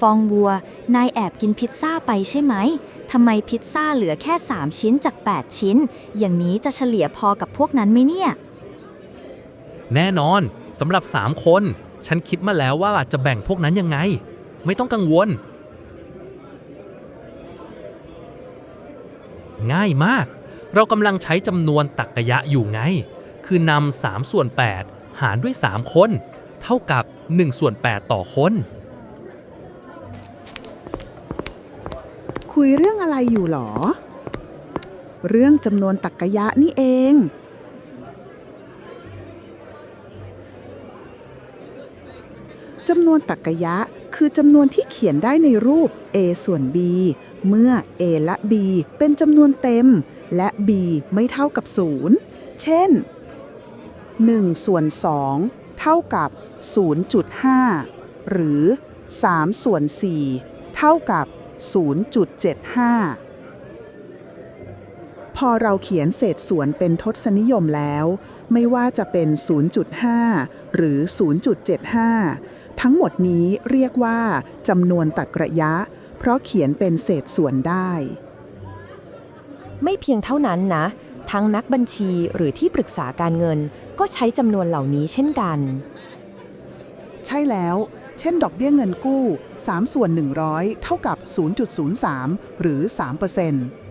ฟองวัว นายแอบกินพิซซ่าไปใช่ไหม ทำไมพิซซ่าเหลือแค่ 3 ชิ้นจาก 8 ชิ้น อย่างนี้จะเฉลี่ยพอกับพวกนั้นไหมเนี่ย แน่นอนสำหรับ 3 คน ฉันคิดมาแล้วว่าจะแบ่งพวกนั้นยังไง ไม่ต้องกังวล ง่ายมาก เรากำลังใช้จำนวนตักกะยะอยู่ไง คือนำ3ส่วน 8 หารด้วย 3 คน เท่ากับ1ส่วน8ต่อคน ยเรื่องอะไรอยู่หรอ เรื่องจำนวนตักกะยะนี่เอง จำนวนตักกะยะคือจำนวนที่เขียนได้ในรูป a ส่วน b เมื่อ a และ b เป็นจำนวนเต็ม และ b ไม่เท่ากับ 0 เช่น 1 ส่วน 2 เท่ากับ 0.5 หรือ 3 ส่วน 4 เท่ากับ 0.75 พอเราเขียนเศษส่วนเป็นทศนิยมแล้ว ไม่ว่าจะเป็น 0.5 หรือ 0.75 ทั้งหมดนี้เรียกว่าจำนวนตัดกระยะ เพราะเขียนเป็นเศษส่วนได้ ไม่เพียงเท่านั้นนะ ทั้งนักบัญชีหรือที่ปรึกษาการเงิน ก็ใช้จำนวนเหล่านี้เช่นกัน ใช่แล้ว เช่น ดอกเบี้ยเงินกู้ 3 ส่วน 100 เท่ากับ 0.03 หรือ 3%